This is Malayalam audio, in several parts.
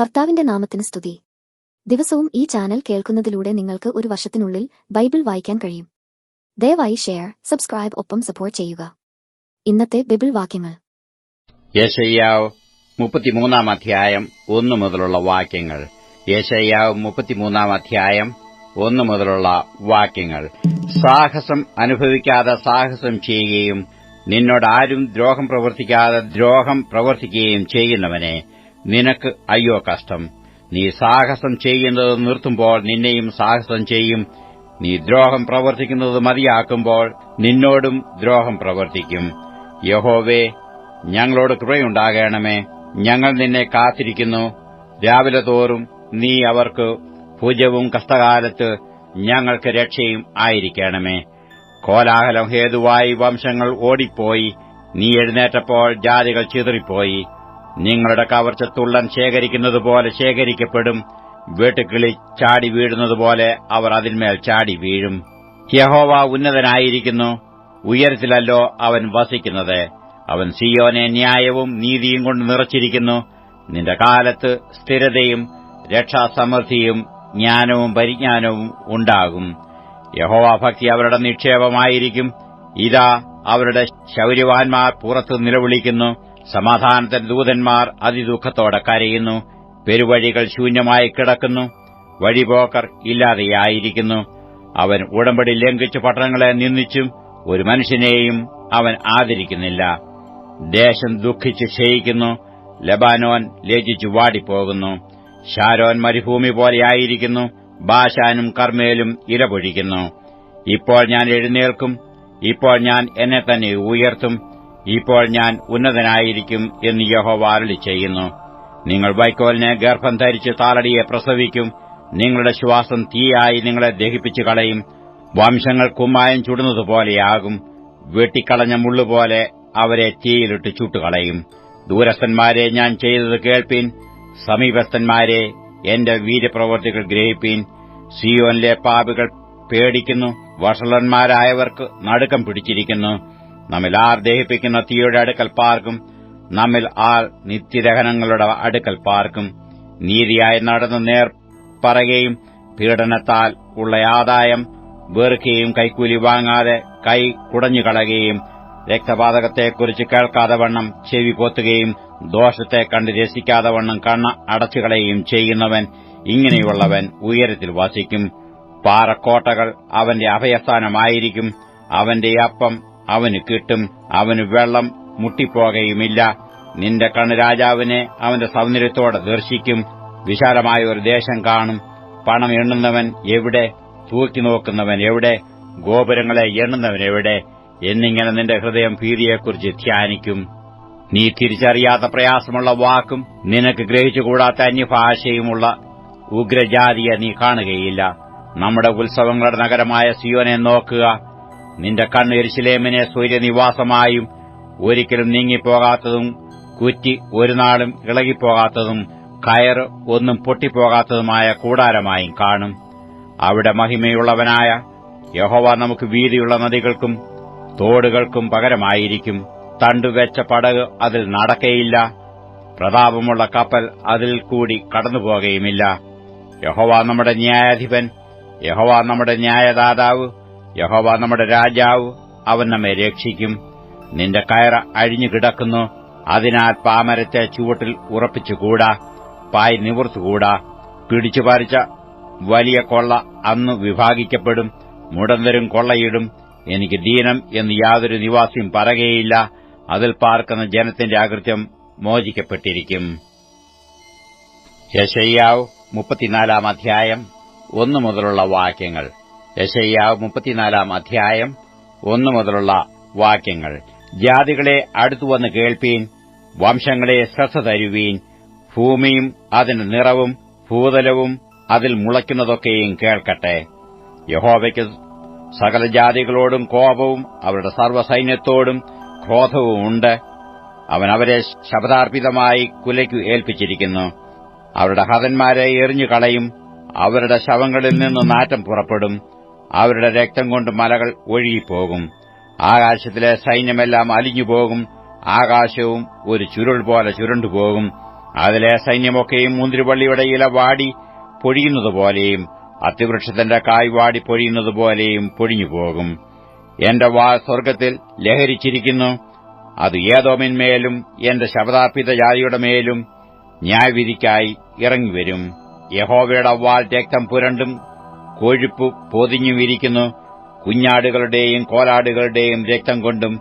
കർത്താവിന്റെ നാമത്തിന് സ്തുതി. ദിവസവും ഈ ചാനൽ കേൾക്കുന്നതിലൂടെ നിങ്ങൾക്ക് ഒരു വർഷത്തിനുള്ളിൽ ബൈബിൾ വായിക്കാൻ കഴിയും. ദയവായി ഷെയർ സബ്സ്ക്രൈബ് ഒപ്പം സപ്പോർട്ട് ചെയ്യുക. ഇന്നത്തെ ബൈബിൾ വാക്യങ്ങൾ. യേശയ്യാവ് മുപ്പത്തിമൂന്നാം അധ്യായം ഒന്നു മുതലുള്ള വാക്യങ്ങൾ. യേശയ്യാവ് മുപ്പത്തിമൂന്നാം അധ്യായം ഒന്നു മുതലുള്ള വാക്യങ്ങൾ. സാഹസം അനുഭവിക്കാതെ സാഹസം ചെയ്യുകയും നിന്നോട് ആരും ദ്രോഹം പ്രവർത്തിക്കാതെ ദ്രോഹം പ്രവർത്തിക്കുകയും ചെയ്യുന്നവനെ നിനക്ക് അയ്യോ കഷ്ടം. നീ സാഹസം ചെയ്യുന്നത് നിർത്തുമ്പോൾ നിന്നെയും സാഹസം ചെയ്യും. നീ ദ്രോഹം പ്രവർത്തിക്കുന്നത് മതിയാക്കുമ്പോൾ നിന്നോടും ദ്രോഹം പ്രവർത്തിക്കും. യഹോവേ ഞങ്ങളോട് കൃപയുണ്ടാകണമേ. ഞങ്ങൾ നിന്നെ കാത്തിരിക്കുന്നു. രാവിലെ തോറും നീ അവർക്ക് ഭുജവും കഷ്ടകാലത്ത് ഞങ്ങൾക്ക് രക്ഷയും ആയിരിക്കണമേ. കോലാഹലം ഹേതുവായി വംശങ്ങൾ ഓടിപ്പോയി. നീ എഴുന്നേറ്റപ്പോൾ ജാതികൾ ചിതറിപ്പോയി. നിങ്ങളുടെ കവർച്ച തുള്ളൻ ശേഖരിക്കുന്നതുപോലെ ശേഖരിക്കപ്പെടും. വെട്ടുക്കിളി ചാടി വീഴുന്നതുപോലെ അവർ അതിന്മേൽ ചാടി വീഴും. യഹോവ ഉന്നതനായിരിക്കുന്നു. ഉയരത്തിലല്ലോ അവൻ വസിക്കുന്നത്. അവൻ സിയോനെ ന്യായവും നീതിയും കൊണ്ട് നിറച്ചിരിക്കുന്നു. നിന്റെ കാലത്ത് സ്ഥിരതയും രക്ഷാസമൃദ്ധിയും ജ്ഞാനവും പരിജ്ഞാനവും ഉണ്ടാകും. യഹോവാഭക്തി അവരുടെ നിക്ഷേപമായിരിക്കും. ഇതാ അവരുടെ ശൗര്യവാന്മാർ പുറത്ത് നിലവിളിക്കുന്നു. സമാധാനത്തിന്റെ ദൂതന്മാർ അതിദുഃഖത്തോടെ കരയുന്നു. പെരുവഴികൾ ശൂന്യമായി കിടക്കുന്നു. വഴിപോക്കർ ഇല്ലാതെയായിരിക്കുന്നു. അവൻ ഉടമ്പടി ലംഘിച്ച് പട്ടണങ്ങളെ നിന്ദിച്ചും ഒരു മനുഷ്യനെയും അവൻ ആദരിക്കുന്നില്ല. ദേശം ദുഃഖിച്ച് ക്ഷയിക്കുന്നു. ലബാനോൻ ലജിച്ചു വാടിപ്പോകുന്നു. ഷാരോൻ മരുഭൂമി പോലെയായിരിക്കുന്നു ബാഷാനും കർമ്മേലും ഇരപൊഴിക്കുന്നു. ഇപ്പോൾ ഞാൻ എഴുന്നേൽക്കും. ഇപ്പോൾ ഞാൻ എന്നെ തന്നെ ഉയർത്തും. ഇപ്പോൾ ഞാൻ ഉന്നതനായിരിക്കും എന്ന് യഹോവ അരുളി ചെയ്യുന്നു. നിങ്ങൾ വൈക്കോലിനെ ഗർഭം ധരിച്ച് താളടിയെ പ്രസവിക്കും. നിങ്ങളുടെ ശ്വാസം തീയായി നിങ്ങളെ ദഹിപ്പിച്ചു കളയും. വംശങ്ങൾ കുമ്മായം ചുടുന്നതുപോലെയാകും. വെട്ടിക്കളഞ്ഞ മുള്ളുപോലെ അവരെ തീയിലിട്ട് ചുട്ടുകളയും. ദൂരസ്ഥന്മാരെ ഞാൻ ചെയ്തത് കേൾപ്പീൻ. സമീപസ്ഥന്മാരെ എന്റെ വീര്യപ്രവർത്തികൾ ഗ്രഹിപ്പീൻ. സിയോനിലെ പാപികൾ പേടിക്കുന്നു. വഷളന്മാരായവർക്ക് നടുക്കം പിടിച്ചിരിക്കുന്നു. നമ്മിൽ ആർ ദഹിപ്പിക്കുന്ന തീയുടെ അടുക്കൽ പാർക്കും. നമ്മിൽ ആർ നിത്യദഹനങ്ങളുടെ അടുക്കൽ പാർക്കും. നീതിയായി നടന്ന് നേർ പറയുകയും പീഡനത്താൽ ഉള്ള ആദായം വെറുക്കുകയും കൈക്കൂലി വാങ്ങാതെ കൈ കുടഞ്ഞുകളയുകയും രക്തപാതകത്തെക്കുറിച്ച് കേൾക്കാതെ വണ്ണം ചെവി പൊത്തുകയും ദോഷത്തെ കണ്ട് രസിക്കാതെ വണ്ണം കണ്ണ അടച്ചുകളയുകയും ചെയ്യുന്നവൻ ഇങ്ങനെയുള്ളവൻ ഉയരത്തിൽ വസിക്കും. പാറക്കോട്ടകൾ അവന്റെ അഭയസ്ഥാനമായിരിക്കും. അവന്റെ അപ്പം അവന് കിട്ടും അവന് വെള്ളം മുട്ടിപ്പോകയുമില്ല. നിന്റെ കണ്ണ് രാജാവിനെ അവന്റെ സൗന്ദര്യത്തോടെ ദർശിക്കും. വിശാലമായ ഒരു ദേശം കാണും. പണം എണ്ണുന്നവൻ എവിടെ? തൂക്കി നോക്കുന്നവൻ എവിടെ? ഗോപുരങ്ങളെ എണ്ണുന്നവൻ എവിടെ? എന്നിങ്ങനെ നിന്റെ ഹൃദയം ഭീതിയെക്കുറിച്ച് ധ്യാനിക്കും. നീ തിരിച്ചറിയാത്ത പ്രയാസമുള്ള വാക്കും നിനക്ക് ഗ്രഹിച്ചുകൂടാത്ത അന്യഭാഷയുമുള്ള ഉഗ്രജാതിയെ നീ കാണുകയില്ല. നമ്മുടെ ഉത്സവങ്ങളുടെ നഗരമായ സിയോനെ നോക്കുക. നിന്റെ കണ്ണ് എരിശിലേമിനെ സൂര്യനിവാസമായും ഒരിക്കലും നീങ്ങിപ്പോകാത്തതും കുറ്റി ഒരു നാളും ഇളകിപ്പോകാത്തതും കയർ ഒന്നും പൊട്ടിപ്പോകാത്തതുമായ കൂടാരമായും കാണും. അവിടെ മഹിമയുള്ളവനായ യഹോവ നമുക്ക് വീതിയുള്ള നദികൾക്കും തോടുകൾക്കും പകരമായിരിക്കും. തണ്ടുവെച്ച പടക് അതിൽ നടക്കയില്ല. പ്രതാപമുള്ള കപ്പൽ അതിൽ കൂടി കടന്നുപോകുകയുമില്ല യഹോവ നമ്മുടെ ന്യായാധിപൻ യഹോവ നമ്മുടെ ന്യായദാതാവ് യഹോവ നമ്മുടെ രാജാവ് അവൻ നമ്മെ രക്ഷിക്കും. നിന്റെ കയറ അഴിഞ്ഞു കിടക്കുന്നു. അതിനാൽ പാമരത്തെ ചുവട്ടിൽ ഉറപ്പിച്ചുകൂടാ. പായ് നിവർത്തുകൂടാ. പിടിച്ചു പറിച്ച വലിയ കൊള്ള അന്ന് വിഭാഗിക്കപ്പെടും. മുടന്തരും കൊള്ളയിടും. എനിക്ക് ദീനം എന്ന് യാതൊരു നിവാസിയും പറകയില്ല. അതിൽ പാർക്കുന്ന ജനത്തിന്റെ ആകൃത്യം മോചിക്കപ്പെട്ടിരിക്കും. യശയ്യാവ് മുപ്പത്തിനാലാം അധ്യായം ഒന്നു മുതലുള്ള വാക്യങ്ങൾ. യശയ്യാവ് മുപ്പത്തിനാലാം അധ്യായം ഒന്നു മുതലുള്ള വാക്യങ്ങൾ. ജാതികളെ അടുത്തുവന്ന് കേൾപ്പീൻ വംശങ്ങളെ ശ്രദ്ധ തരുവീൻ ഭൂമിയും അതിന്റെ നിറവും ഭൂതലവും അതിൽ മുളയ്ക്കുന്നതൊക്കെയും കേൾക്കട്ടെ. യഹോവയ്ക്ക് സകല ജാതികളോടും കോപവും അവരുടെ സർവസൈന്യത്തോടും ക്രോധവും ഉണ്ട്. അവൻ അവരെ ശബ്ദാർപ്പിതമായി കുലയ്ക്കു ഏൽപ്പിച്ചിരിക്കുന്നു. അവരുടെ ഹതന്മാരെ എറിഞ്ഞുകളയും അവരുടെ ശവങ്ങളിൽ നിന്ന് നാറ്റം പുറപ്പെടും. അവരുടെ രക്തം കൊണ്ട് മലകൾ ഒഴുകിപ്പോകും. ആകാശത്തിലെ സൈന്യമെല്ലാം അലിഞ്ഞുപോകും. ആകാശവും ഒരു ചുരുൾ പോലെ ചുരുണ്ടുപോകും. അതിലെ സൈന്യമൊക്കെയും മുന്തിരിവള്ളിയുടെ ഇല വാടി പൊഴിയുന്നതുപോലെയും അത്തിവൃക്ഷത്തിന്റെ കായ് വാടി പൊഴിയുന്നതുപോലെയും പൊഴിഞ്ഞുപോകും. എന്റെ വാ സ്വർഗത്തിൽ ലഹരിച്ചിരിക്കുന്നു. അത് ഏതോമിന്മേലും എന്റെ ശബദാർപ്പിത ജാതിയുടെ മേലും ന്യായവിധിക്കായി ഇറങ്ങിവരും. യഹോവയുടെ വാൾ രക്തം പുരണ്ടും കൊഴുപ്പ് പൊതിഞ്ഞുമിരിക്കുന്നു. കുഞ്ഞാടുകളുടെയും കോലാടുകളുടെയും രക്തം കൊണ്ടും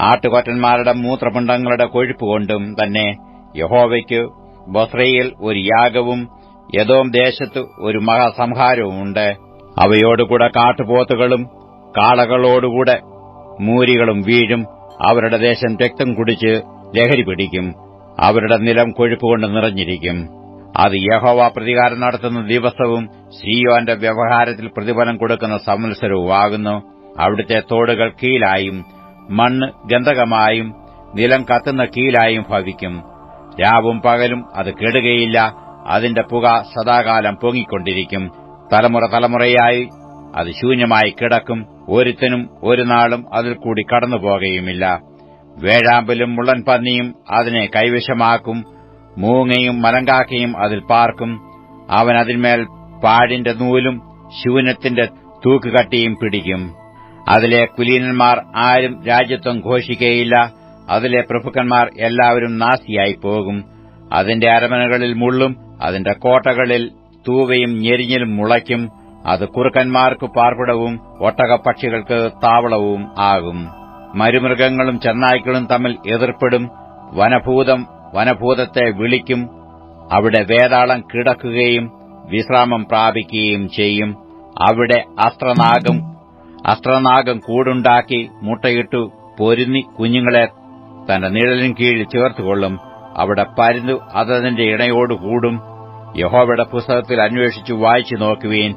ആട്ടുകൊറ്റന്മാരുടെ മൂത്രപിണ്ഡങ്ങളുടെ കൊഴുപ്പ് കൊണ്ടും തന്നെ യഹോവയ്ക്ക് ബൊസ്രയിൽ ഒരു യാഗവും യദോം ദേശത്ത് ഒരു മഹാസംഹാരവുമുണ്ട് അവയോടുകൂടെ കാട്ടുപോത്തുകളും കാളകളോടുകൂടെ മൂരികളും വീഴും. അവരുടെ ദേശം രക്തം കുടിച്ച് ലഹരി പിടിക്കും. അവരുടെ നിലം കൊഴുപ്പുകൊണ്ട് നിറഞ്ഞിരിക്കും. അത് യഹോവ പ്രതികാരം നടത്തുന്ന ദിവസവും സിയോന്റെ വ്യവഹാരത്തിൽ പ്രതിഫലം കൊടുക്കുന്ന സംവത്സരവുമാകുന്നു. അവിടുത്തെ തോടുകൾ കീലായും മണ്ണ് ഗന്ധകമായും നിലം കത്തുന്ന കീലായും ഭവിക്കും. രാവും പകലും അത് കെടുകയില്ല അതിന്റെ പുക സദാകാലം പൊങ്ങിക്കൊണ്ടിരിക്കും. തലമുറ തലമുറയായി അത് ശൂന്യമായി കിടക്കും. ഒരുത്തനും ഒരു നാളും അതിൽ കൂടി കടന്നുപോകുകയുമില്ല വേഴാമ്പലും മുള്ളൻ പന്നിയും അതിനെ കൈവശമാക്കും. മൂങ്ങയും മലങ്കാക്കയും അതിൽ പാർക്കും. അവൻ അതിന്മേൽ പാഴിന്റെ നൂലും ശൂനത്തിന്റെ തൂക്കുകട്ടിയും പിടിക്കും. അതിലെ കുലീനന്മാർ ആരും രാജ്യത്വം ഘോഷിക്കുകയില്ല അതിലെ പ്രഭുക്കന്മാർ എല്ലാവരും നാസിയായി പോകും അതിന്റെ അരമനകളിൽ മുള്ളും അതിന്റെ കോട്ടകളിൽ തൂവയും ഞെരിഞ്ഞിലും മുളയ്ക്കും. അത് കുറുക്കന്മാർക്ക് പാർപ്പിടവും ഒട്ടകപ്പക്ഷികൾക്ക് താവളവും ആകും. മരുമൃഗങ്ങളും ചെന്നായ്ക്കളും തമ്മിൽ എതിർപ്പെടും. വനഭൂതം വനഭൂതത്തെ വിളിക്കും അവിടെ വേതാളം കിടക്കുകയും വിശ്രാമം പ്രാപിക്കുകയും ചെയ്യും. അവിടെ അസ്ത്രനാഗം അസ്ത്രനാഗം കൂടുണ്ടാക്കി മുട്ടയിട്ടു പൊരുന്നി കുഞ്ഞുങ്ങളെ തന്റെ നിഴലിൻ കീഴിൽ ചേർത്തുകൊള്ളും. അവിടെ പരുന്നു അതതിന്റെ ഇണയോട് കൂടും. യഹോവയുടെ പുസ്തകത്തിൽ അന്വേഷിച്ചു വായിച്ചു നോക്കുവീൻ.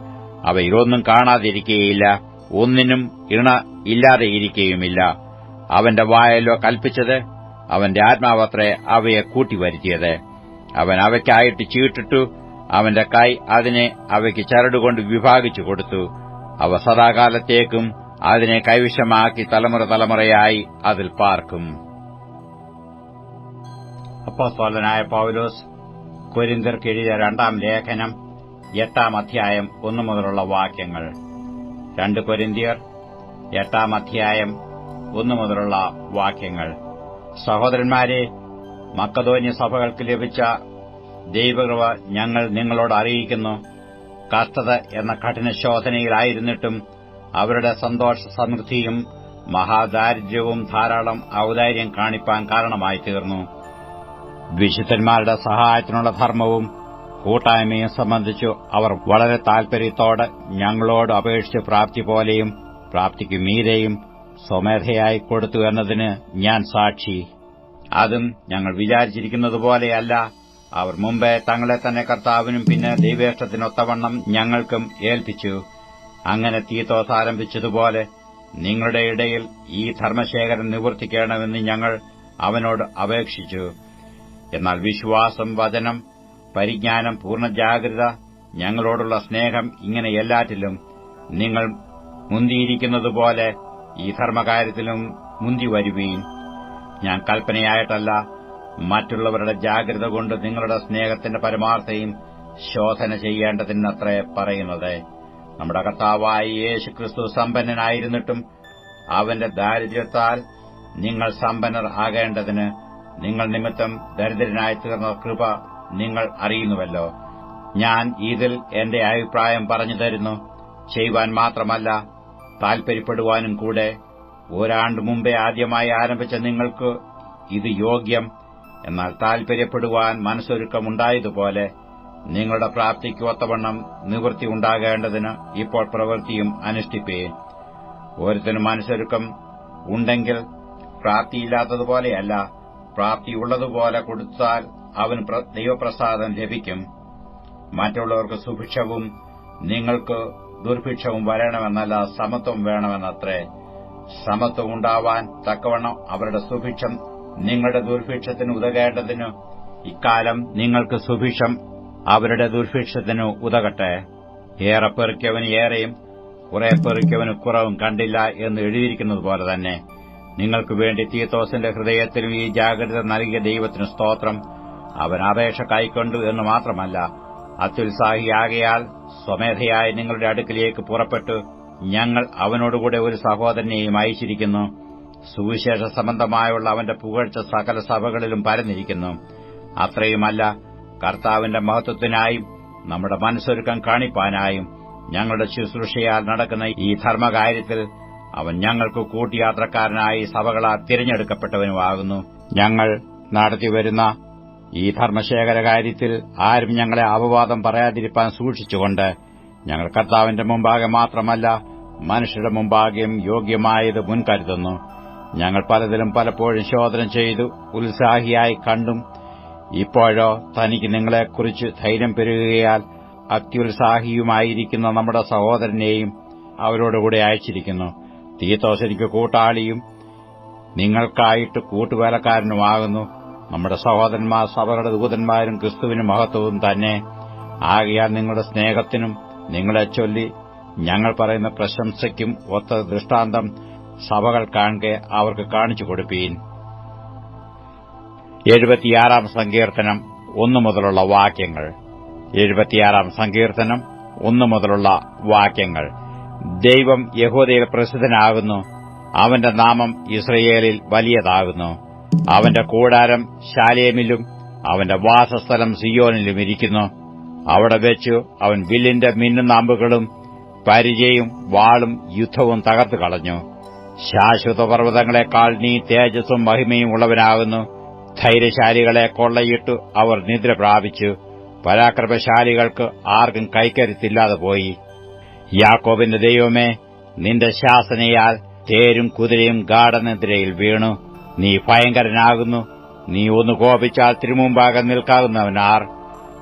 ഇതൊന്നും കാണാതിരിക്കുകയില്ല ഒന്നിനും ഇണ ഇല്ലാതെയിരിക്കുകയുമില്ല അവന്റെ വായലോ കൽപ്പിച്ചത് അവന്റെ ആത്മാവത്രേ അവയെ കൂട്ടിവരുത്തിയത്. അവൻ അവയ്ക്കായിട്ട് ചീട്ടിട്ടു അവന്റെ കൈ അതിനെ അവയ്ക്ക് ചരടുകൊണ്ട് വിഭാഗിച്ചു കൊടുത്തു. അവ സദാകാലത്തേക്കും അതിനെ കൈവശമാക്കി തലമുറ തലമുറയായി അതിൽ പാർക്കും. അപ്പോസ്തോലനായ പൌലോസ് കൊരിന്തർക്കെഴുതിയ രണ്ടാം ലേഖനം എട്ടാം അധ്യായം ഒന്നു മുതലുള്ള വാക്യങ്ങൾ. രണ്ട് കൊരിന്തിയർ എട്ടാം അധ്യായം ഒന്നു മുതലുള്ള വാക്യങ്ങൾ. സഹോദരന്മാരെ മക്കതോന്യ സഭകൾക്ക് ലഭിച്ച ദൈവകൃപ ഞങ്ങൾ നിങ്ങളോട് അറിയിക്കുന്നു. കഷ്ടത എന്ന കഠിനശോധനയിലായിരുന്നിട്ടും അവരുടെ സന്തോഷ സമൃദ്ധിയും മഹാദാരിദ്ര്യവും ധാരാളം ഔദാര്യം കാണിപ്പാൻ കാരണമായി തീർന്നു. വിശുദ്ധന്മാരുടെ സഹായത്തിനുള്ള ധർമ്മവും കൂട്ടായ്മയും സംബന്ധിച്ചു അവർ വളരെ താൽപര്യത്തോടെ ഞങ്ങളോട് അപേക്ഷിച്ച് പ്രാപ്തി പോലെയും പ്രാപ്തിക്ക് മീരെയും സ്വമേധയായി കൊടുത്തു എന്നതിന് ഞാൻ സാക്ഷി. അതും ഞങ്ങൾ വിചാരിച്ചിരിക്കുന്നതുപോലെയല്ല അവർ മുമ്പേ തങ്ങളെ തന്നെ കർത്താവിനും പിന്നെ ദൈവേഷ്ടത്തിനൊത്തവണ്ണം ഞങ്ങൾക്കും ഏൽപ്പിച്ചു. അങ്ങനെ തീത്തോസ് ആരംഭിച്ചതുപോലെ നിങ്ങളുടെ ഇടയിൽ ഈ ധർമ്മശേഖരം നിവർത്തിക്കണമെന്ന് ഞങ്ങൾ അവനോട് അപേക്ഷിച്ചു. എന്നാൽ വിശ്വാസം വചനം പരിജ്ഞാനം പൂർണ ജാഗ്രത ഞങ്ങളോടുള്ള സ്നേഹം ഇങ്ങനെ എല്ലാറ്റിലും നിങ്ങൾ മുന്തിയിരിക്കുന്നതുപോലെ ഈ ധർമ്മകാര്യത്തിലും മുന്തി വരുവീൻ. ഞാൻ കൽപ്പനയായിട്ടല്ല മറ്റുള്ളവരുടെ ജാഗ്രത കൊണ്ട് നിങ്ങളുടെ സ്നേഹത്തിന്റെ പരമാർത്ഥയും ശോധന ചെയ്യേണ്ടതിനത്രേ പറയുന്നത്. നമ്മുടെ കർത്താവായ യേശു ക്രിസ്തു സമ്പന്നനായിരുന്നിട്ടും അവന്റെ ദാരിദ്ര്യത്താൽ നിങ്ങൾ സമ്പന്നർ ആകേണ്ടതിന് നിങ്ങൾ നിമിത്തം ദരിദ്രനായി തീർന്ന കൃപ നിങ്ങൾ അറിയുന്നുവല്ലോ. ഞാൻ ഇതിൽ എന്റെ അഭിപ്രായം പറഞ്ഞു തരുന്നു. ചെയ്യുവാൻ മാത്രമല്ല താൽപര്യപ്പെടുവാനും കൂടെ. ഒരാണ്ട് മുമ്പേ ആദ്യമായി ആരംഭിച്ച നിങ്ങൾക്ക് ഇത് യോഗ്യം. എന്നാൽ താൽപര്യപ്പെടുവാൻ മനസ്സൊരുക്കമുണ്ടായതുപോലെ നിങ്ങളുടെ പ്രാപ്തിക്ക് ഒത്തവണ്ണം നിവൃത്തി ഉണ്ടാകേണ്ടതിന് ഇപ്പോൾ പ്രവൃത്തിയും അനുഷ്ഠിപ്പേൻ ഓരോരുത്തരും മനസ്സൊരുക്കം ഉണ്ടെങ്കിൽ പ്രാപ്തിയില്ലാത്തതുപോലെയല്ല പ്രാപ്തിയുള്ളതുപോലെ കൊടുത്താൽ അവന് ദൈവപ്രസാദം ലഭിക്കും. മറ്റുള്ളവർക്ക് സുഭിക്ഷവും നിങ്ങൾക്ക് ദുർഭിക്ഷവും വരണമെന്നല്ല സമത്വം വേണമെന്നത്രേ. സമത്വം ഉണ്ടാവാൻ തക്കവണ്ണം അവരുടെ സുഭിക്ഷം നിങ്ങളുടെ ദുർഭിക്ഷത്തിന് ഉതകേണ്ടതിനു. ഇക്കാലം നിങ്ങൾക്ക് സുഭിക്ഷം അവരുടെ ദുർഭിക്ഷത്തിന് ഉതകട്ടെ. ഏറെ പെറുക്കിയവന് ഏറെയും കുറെ പെറുക്കിയവന് കുറവും കണ്ടില്ല എന്ന് എഴുതിയിരിക്കുന്നതുപോലെ തന്നെ. നിങ്ങൾക്ക് വേണ്ടി തീത്തോസിന്റെ ഹൃദയത്തിലും ഈ ജാഗ്രത നൽകിയ ദൈവത്തിന് സ്തോത്രം. അവൻ അപേക്ഷ കൈക്കൊണ്ടു എന്ന് മാത്രമല്ല അത്യുത്സാഹിയാകയാൽ സ്വമേധയായി നിങ്ങളുടെ അടുക്കിലേക്ക് പുറപ്പെട്ടു ഞങ്ങൾ അവനോടുകൂടെ ഒരു സഹോദരനെയും അയച്ചിരിക്കുന്നു. സുവിശേഷ സംബന്ധമായുള്ള അവന്റെ പുകഴ്ച സകല സഭകളിലും പരന്നിരിക്കുന്നു. അത്രയുമല്ല കർത്താവിന്റെ മഹത്വത്തിനായും നമ്മുടെ മനസ്സൊരുക്കം കാണിപ്പാനായും ഞങ്ങളുടെ ശുശ്രൂഷയാൽ നടക്കുന്ന ഈ ധർമ്മകാര്യത്തിൽ അവൻ ഞങ്ങൾക്ക് കൂട്ടിയാത്രക്കാരനായി സഭകളാൽ തിരഞ്ഞെടുക്കപ്പെട്ടവനുമാകുന്നു. ഞങ്ങൾ നടത്തിവരുന്ന ഈ ധർമ്മശേഖര കാര്യത്തിൽ ആരും ഞങ്ങളെ അപവാദം പറയാതിരിക്കാൻ സൂക്ഷിച്ചുകൊണ്ട് ഞങ്ങൾ കർത്താവിന്റെ മുമ്പാകെ മാത്രമല്ല മനുഷ്യരുടെ മുമ്പാകെയും യോഗ്യമായത് മുൻകരുതുന്നു. ഞങ്ങൾ പലതിലും പലപ്പോഴും ശോധന ചെയ്തു ഉത്സാഹിയായി കണ്ടും ഇപ്പോഴോ തനിക്ക് നിങ്ങളെക്കുറിച്ച് ധൈര്യം പെരുകയാൽ അത്യുത്സാഹിയുമായിരിക്കുന്ന നമ്മുടെ സഹോദരനെയും അവരോടുകൂടെ അയച്ചിരിക്കുന്നു. തീത്തോസ് എനിക്ക് കൂട്ടാളിയും നിങ്ങൾക്കായിട്ട് കൂട്ടുവേലക്കാരനുമാകുന്നു. നമ്മുടെ സഹോദരന്മാർ സഭകളുടെ ദൂതന്മാരും ക്രിസ്തുവിനും മഹത്വവും തന്നെ. ആകയാൽ നിങ്ങളുടെ സ്നേഹത്തിനും നിങ്ങളെ ചൊല്ലി ഞങ്ങൾ പറയുന്ന പ്രശംസയ്ക്കും ഒത്ത ദൃഷ്ടാന്തം സഭകൾ കാണെ അവർക്ക് കാണിച്ചു കൊടുപ്പീൻ. എഴുപത്തിയാറാം സങ്കീർത്തനം ഒന്നു മുതലുള്ള വാക്യങ്ങൾ. എഴുപത്തിയാറാം സങ്കീർത്തനം ഒന്നു മുതലുള്ള വാക്യങ്ങൾ. ദൈവം യഹോദയിൽ പ്രസിദ്ധനാകുന്നു. അവന്റെ നാമം ഇസ്രയേലിൽ വലിയതാകുന്നു. അവന്റെ കൂടാരം ശാലേമിലും അവന്റെ വാസസ്ഥലം സിയോനിലും ഇരിക്കുന്നു. അവിടെ വെച്ചു അവൻ വില്ലിന്റെ മിന്നുനാമ്പുകളും പരിചയും വാളും യുദ്ധവും തകർത്തു കളഞ്ഞു. ശാശ്വത പർവതങ്ങളെക്കാൾ നീ തേജസ്സും മഹിമയും ഉള്ളവനാകുന്നു. ധൈര്യശാലികളെ കൊള്ളയിട്ടു അവർ നിദ്ര പ്രാപിച്ചു. പരാക്രമശാലികൾക്ക് ആർക്കും കൈക്കരുത്തില്ലാതെ പോയി. യാക്കോബിന്റെ ദൈവമേ നിന്റെ ശാസനയാൽ തേരും കുതിരയും ഗാഠനിദ്രയിൽ വീണു. നീ ഭയങ്കരനാകുന്നു. നീ ഒന്ന് കോപിച്ചാൽ തിരുമുമ്പാകെ നിൽക്കാവുന്നവനാർ.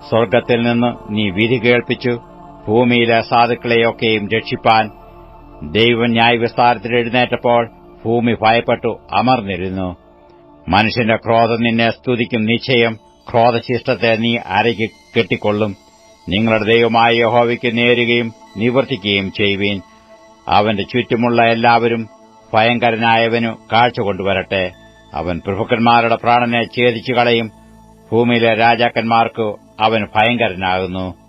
സ്വർഗത്തിൽ നിന്ന് നീ വിധി കേൾപ്പിച്ചു. ഭൂമിയിലെ സാധുക്കളെയൊക്കെയും രക്ഷിപ്പാൻ. ദൈവം ന്യായവിസ്താരത്തിൽ എഴുന്നേറ്റപ്പോൾ ഭൂമി ഭയപ്പെട്ടു അമർന്നിരുന്നു. മനുഷ്യന്റെ ക്രോധം നിന്നെ സ്തുതിക്കും നിശ്ചയം. ക്രോധശിഷ്ടത്തെ നീ അരയ്ക്ക് കെട്ടിക്കൊള്ളും. നിങ്ങളുടെ ദൈവമായ യഹോവയ്ക്ക് നേരുകയും നിവർത്തിക്കുകയും ചെയ്യുവീൻ. അവന്റെ ചുറ്റുമുള്ള എല്ലാവരും ഭയങ്കരനായവനു കാഴ്ച കൊണ്ടുവരട്ടെ. അവൻ പ്രഭുക്കന്മാരുടെ പ്രാണനെ ഛേദിച്ചു കളയും ഭൂമിയിലെ രാജാക്കന്മാർക്ക് അവൻ ഭയങ്കരനാകുന്നു.